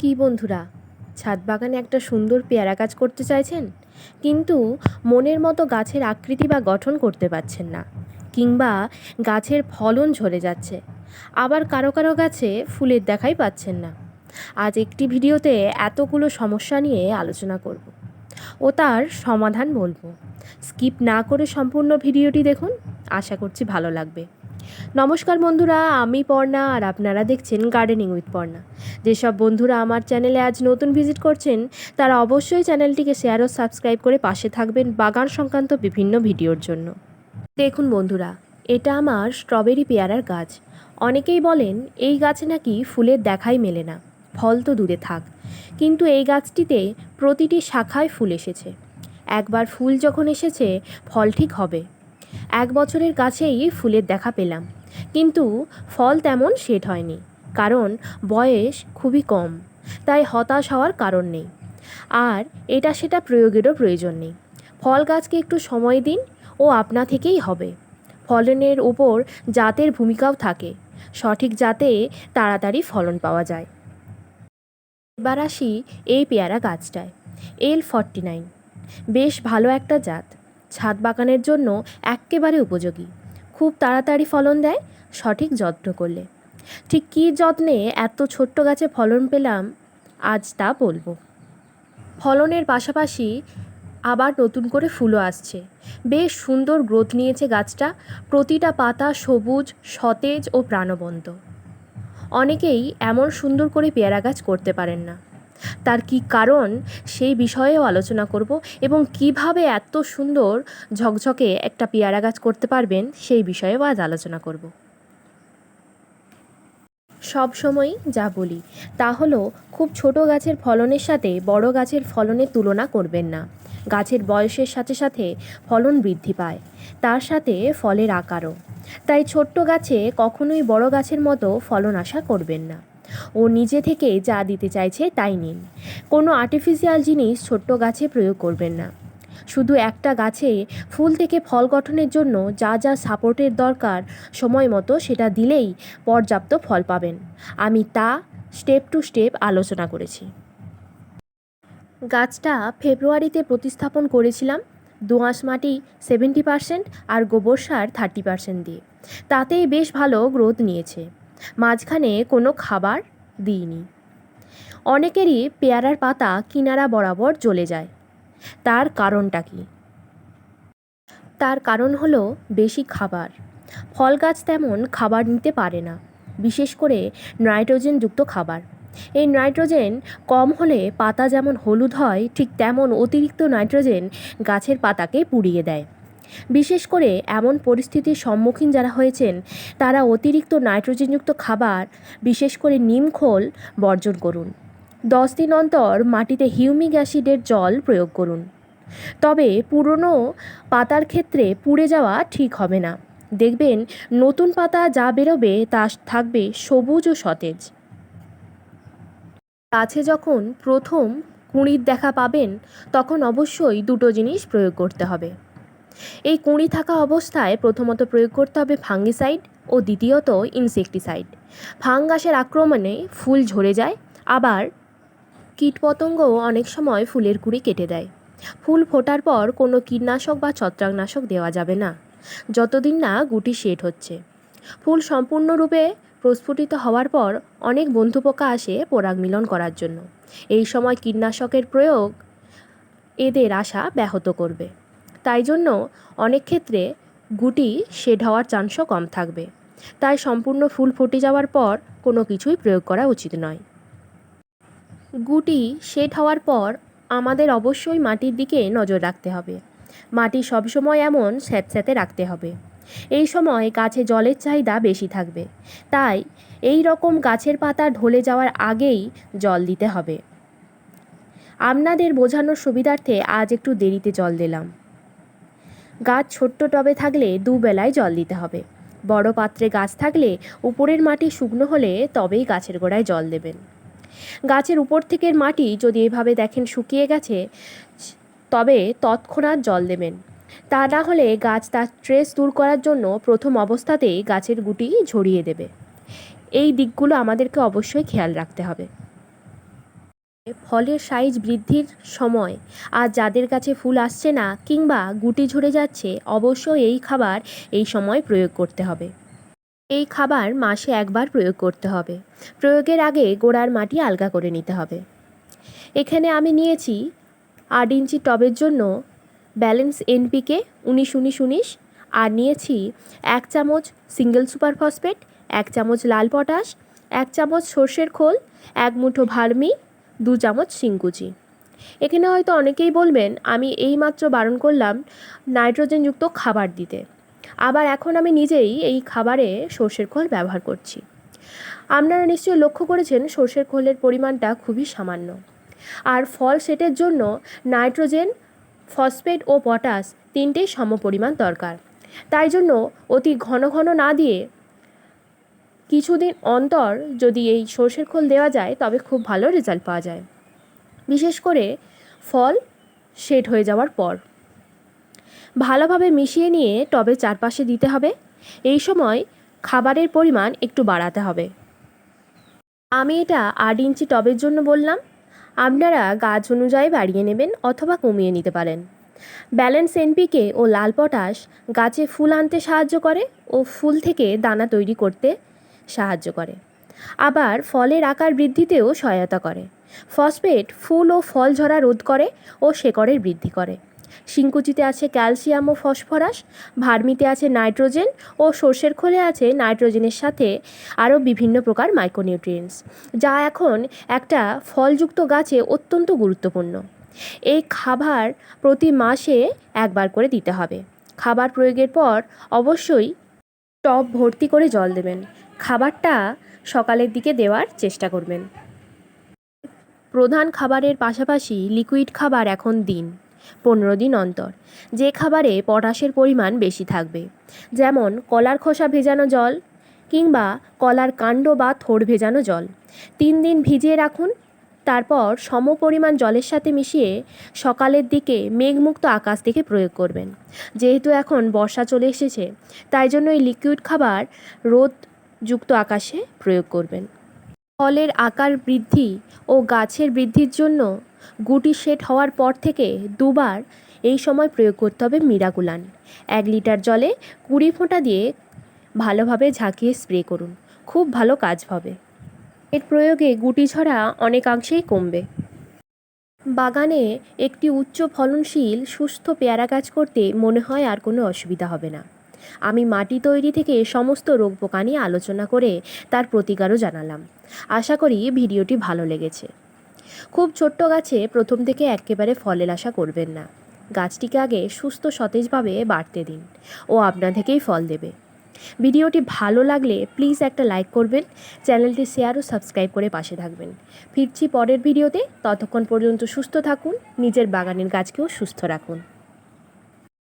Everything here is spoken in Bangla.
কি বন্ধুরা, ছাদ বাগানে একটা সুন্দর পেয়ারা গাছ করতে চাইছেন? কিন্তু মনের মতো গাছের আকৃতি বা গঠন করতে পারছেন না, কিংবা গাছের ফলন ঝরে যাচ্ছে, আবার কারও কারও গাছে ফুলের দেখাই পাচ্ছেন না। আজ একটি ভিডিওতে এতগুলো সমস্যা নিয়ে আলোচনা করব। ও তার সমাধান বলব। স্কিপ না করে সম্পূর্ণ ভিডিওটি দেখুন, আশা করছি ভালো লাগবে। নমস্কার বন্ধুরা, আমি পর্ণা আর আপনারা দেখছেন গার্ডেনিং উইথ পর্ণা। যেসব বন্ধুরা আমার চ্যানেলে আজ নতুন ভিজিট করছেন, তারা অবশ্যই চ্যানেলটিকে শেয়ার ও সাবস্ক্রাইব করে পাশে থাকবেন বাগান সংক্রান্ত বিভিন্ন ভিডিওর জন্য। দেখুন বন্ধুরা, এটা আমার স্ট্রবেরি পেয়ারার গাছ। অনেকেই বলেন, এই গাছে নাকি ফুলের দেখাই মেলে না, ফল তো দূরে থাক। কিন্তু এই গাছটিতে প্রতিটি শাখায় ফুল এসেছে। একবার ফুল যখন এসেছে, ফল ঠিক হবে। এক বছরের কাছেই ফুলের দেখা পেলাম। কিন্তু ফল তেমন সেট হয়নি, কারণ বয়স খুবই কম, তাই হতাশ হওয়ার কারণ নেই। আর এটা সেটা প্রয়োগেরও প্রয়োজন নেই। ফল গাছকে একটু সময় দিন, ও আপনা থেকেই হবে। ফলনের উপর জাতের ভূমিকাও থাকে, সঠিক জাতে তাড়াতাড়ি ফলন পাওয়া যায়। এবার আসি এই পেয়ারা গাছটায়, এল ফর্টি নাইন। বেশ ভালো একটা জাত। ছাদ বাগানের জন্য এক্কেবারে উপযোগী। খুব তাড়াতাড়ি ফলন দেয়, সঠিক যত্ন করলে। ঠিক কী যত্নে এত ছোট্ট গাছে ফলন পেলাম, আজ তা বলব। ফলনের পাশাপাশি আবার নতুন করে ফুলও আসছে। বেশ সুন্দর গ্রোথ নিয়েছে গাছটা, প্রতিটা পাতা সবুজ, সতেজ ও প্রাণবন্ত। অনেকেই এমন সুন্দর করে পেয়ারা গাছ করতে পারেন না। তার কি কারণ সেই বিষয়েও আলোচনা করব এবং কীভাবে এত সুন্দর ঝকঝকে একটা পেয়ারা গাছ করতে পারবেন সেই বিষয়েও আজ আলোচনা করব। সব সময়ই যা বলি, তা হলো খুব ছোট গাছের ফলনের সাথে বড় গাছের ফলনের তুলনা করবেন না। গাছের বয়সের সাথে সাথে ফলন বৃদ্ধি পায়, তার সাথে ফলের আকারও। তাই ছোট্ট গাছে কখনোই বড় গাছের মতো ফলন আশা করবেন না। ও নিজে থেকে যা দিতে চাইছে তাই নিন। কোনো আর্টিফিশিয়াল জিনিস ছোট্ট গাছে প্রয়োগ করবেন না। শুধু একটা গাছে ফুল থেকে ফল গঠনের জন্য যা যা সাপোর্টের দরকার সময় মতো সেটা দিলেই পর্যাপ্ত ফল পাবেন। আমি তা স্টেপ টু স্টেপ আলোচনা করেছি। গাছটা ফেব্রুয়ারিতে প্রতিস্থাপন করেছিলাম। দোআঁশ মাটি সেভেন্টি পারসেন্ট আর গোবর সার থার্টি পারসেন্ট দিয়ে। তাতেই বেশ ভালো গ্রোথ নিয়েছে। মাঝখানে কোনো খাবার দিইনি। অনেকেরই পেয়ারার পাতা কিনারা বরাবর জ্বলে যায়। তার কারণটা কি? তার কারণ হলো বেশি খাবার। ফল গাছ তেমন খাবার নিতে পারে না, বিশেষ করে নাইট্রোজেনযুক্ত খাবার। এই নাইট্রোজেন কম হলে পাতা যেমন হলুদ হয়, ঠিক তেমন অতিরিক্ত নাইট্রোজেন গাছের পাতাকে পুড়িয়ে দেয়। বিশেষ করে এমন পরিস্থিতির সম্মুখীন যারা হয়েছেন, তারা অতিরিক্ত নাইট্রোজেনযুক্ত খাবার, বিশেষ করে নিমখোল বর্জন করুন। দশ দিন অন্তর মাটিতে হিউমিক অ্যাসিডের জল প্রয়োগ করুন। তবে পুরনো পাতার ক্ষেত্রে পুড়ে যাওয়া ঠিক হবে না। দেখবেন নতুন পাতা যা বেরোবে তা থাকবে সবুজ ও সতেজ। গাছে যখন প্রথম কুঁড়ির দেখা পাবেন, তখন অবশ্যই দুটো জিনিস প্রয়োগ করতে হবে। এই কুঁড়ি থাকা অবস্থায় প্রথমত প্রয়োগ করতে হবে ফাঙ্গিসাইড ও দ্বিতীয়ত ইনসেকটিসাইড। ফাঙ্গাসের আক্রমণে ফুল ঝরে যায়, আবার কীটপতঙ্গও অনেক সময় ফুলের কুঁড়ি কেটে দেয়। ফুল ফোটার পর কোনো কীটনাশক বা ছত্রাকনাশক দেওয়া যাবে না। যতদিন না গুটি সেট হচ্ছে। ফুল সম্পূর্ণরূপে প্রস্ফুটিত হওয়ার পর অনেক বন্ধু পোকা আসে পরাগ মিলন করার জন্য। এই সময় কীটনাশকের প্রয়োগ এদের আশা ব্যাহত করবে। তাই জন্য অনেক ক্ষেত্রে গুটি শেড হওয়ার চান্সও কম থাকবে। তাই সম্পূর্ণ ফুল ফুটে যাওয়ার পর কোনো কিছুই প্রয়োগ করা উচিত নয়। গুটি শেড হওয়ার পর আমাদের অবশ্যই মাটির দিকে নজর রাখতে হবে। মাটি সবসময় এমন স্যাঁতস্যাঁতে রাখতে হবে। এই সময় গাছে জলের চাহিদা বেশি থাকবে। তাই এই রকম গাছের পাতা ঢলে যাওয়ার আগেই জল দিতে হবে। আপনাদের বোঝানোর সুবিধার্থে আজ একটু দেরিতে জল দিলাম। গাছ ছোট্ট টবে থাকলে দুবেলায় জল দিতে হবে। বড় পাত্রে গাছ থাকলে উপরের মাটি শুকনো হলে তবেই গাছের গোড়ায় জল দেবেন। গাছের উপর থেকের মাটি যদি এভাবে দেখেন শুকিয়ে গেছে, তবে তৎক্ষণাৎ জল দেবেন। তা না হলে গাছ তার স্ট্রেস দূর করার জন্য প্রথম অবস্থাতেই গাছের গুটি ঝরিয়ে দেবে। এই দিকগুলো আমাদেরকে অবশ্যই খেয়াল রাখতে হবে। ফলের সাইজ বৃদ্ধির সময়। আর যাদের কাছে ফুল আসছে না কিংবা গুটি ঝরে যাচ্ছে, অবশ্যই এই খাবার এই সময় প্রয়োগ করতে হবে। এই খাবার মাসে একবার প্রয়োগ করতে হবে। প্রয়োগের আগে গোড়ার মাটি আলগা করে নিতে হবে। এখানে আমি নিয়েছি আট ইঞ্চি টবের জন্য ব্যালেন্স এনপিকে উনিশ উনিশ উনিশ। আর নিয়েছি এক চামচ সিঙ্গেল সুপার ফসফেট, এক চামচ লাল পটাশ, এক চামচ সর্ষের খোল, এক মুঠো ভার্মি দু চামচ শিংকুচি। এখানে হয়তো অনেকেই বলবেন, আমি এইমাত্র বারণ করলাম নাইট্রোজেনযুক্ত খাবার দিতে। আবার এখন আমি নিজেই এই খাবারে সর্ষের খোল ব্যবহার করছি। আপনারা নিশ্চয়ই লক্ষ্য করেছেন, সর্ষের খোলের পরিমাণটা খুবই সামান্য। আর ফল সেটের জন্য নাইট্রোজেন, ফসফেট ও পটাশ তিনটেই সমপরিমাণ দরকার। তাই জন্য অতি ঘন ঘন না দিয়ে কিছুদিন অন্তর যদি এই সর্ষের খোল দেওয়া যায়, তবে খুব ভালো রেজাল্ট পাওয়া যায়। বিশেষ করে ফল সেট হয়ে যাওয়ার পর। ভালোভাবে মিশিয়ে নিয়ে টবের চারপাশে দিতে হবে। এই সময় খাবারের পরিমাণ একটু বাড়াতে হবে। আমি এটা আট ইঞ্চি টবের জন্য বললাম। আপনারা গাছ অনুযায়ী বাড়িয়ে নেবেন অথবা কমিয়ে নিতে পারেন। ব্যালেন্স এনপিকে ও লাল পটাশ গাছে ফুল আনতে সাহায্য করে ও ফুল থেকে দানা তৈরি করতে সাহায্য করে। আবার ফলের আকার বৃদ্ধিতেও সহায়তা করে। ফসফেট ফুল ও ফল ঝরা রোধ করে ও শেকড়ের বৃদ্ধি করে। শিংকুচিতে আছে ক্যালসিয়াম ও ফসফরাস, ভার্মিতে আছে নাইট্রোজেন ও সর্ষের খোলে আছে নাইট্রোজেনের সাথে আরও বিভিন্ন প্রকার মাইক্রোনিউট্রিয়েন্টস, যা এখন একটা ফলযুক্ত গাছে অত্যন্ত গুরুত্বপূর্ণ। এই খাবার প্রতি মাসে একবার করে দিতে হবে। খাবার প্রয়োগের পর অবশ্যই টব ভর্তি করে জল দেবেন। খাবারটা সকালের দিকে দেওয়ার চেষ্টা করবেন। প্রধান খাবারের পাশাপাশি লিকুইড খাবার এখন দিন, পনেরো দিন অন্তর। যে খাবারে পটাশের পরিমাণ বেশি থাকবে, যেমন কলার খোসা ভেজানো জল কিংবা কলার কাণ্ড বা থোড় ভেজানো জল। তিন দিন ভিজিয়ে রাখুন, তারপর সম পরিমাণ জলের সাথে মিশিয়ে সকালের দিকে মেঘমুক্ত আকাশ থেকে প্রয়োগ করবেন। যেহেতু এখন বর্ষা চলে এসেছে, তাই জন্য এই লিকুইড খাবার রোদযুক্ত আকাশে প্রয়োগ করবেন। ফলের আকার বৃদ্ধি ও গাছের বৃদ্ধির জন্য গুটি সেট হওয়ার পর থেকে দুবার এই সময় প্রয়োগ করতে হবে মিরাকুলান। এক লিটার জলে কুড়ি ফোঁটা দিয়ে ভালোভাবে ঝাঁকিয়ে স্প্রে করুন। খুব ভালো কাজ হবে। এর প্রয়োগে গুটি ঝরা অনেকাংশেই কমবে। বাগানে একটি উচ্চ ফলনশীল, সুস্থ পেয়ারা গাছ করতে মনে হয় আর কোনো অসুবিধা হবে না। আমি মাটি তৈরি থেকে সমস্ত রোগ পোকা নিয়ে আলোচনা করে তার প্রতিকারও জানালাম। আশা করি ভিডিওটি ভালো লেগেছে। খুব ছোট্ট গাছে প্রথম থেকে একেবারে ফলের আশা করবেন না। গাছটিকে আগে সুস্থ সতেজভাবে বাড়তে দিন। ও আপনা থেকেই ফল দেবে। ভিডিওটি ভালো লাগলে প্লিজ একটা লাইক করবেন, চ্যানেলটি শেয়ার ও সাবস্ক্রাইব করে পাশে থাকবেন। ফিরছি পরের ভিডিওতে। ততক্ষণ পর্যন্ত সুস্থ থাকুন, নিজের বাগানের গাছকেও সুস্থ রাখুন।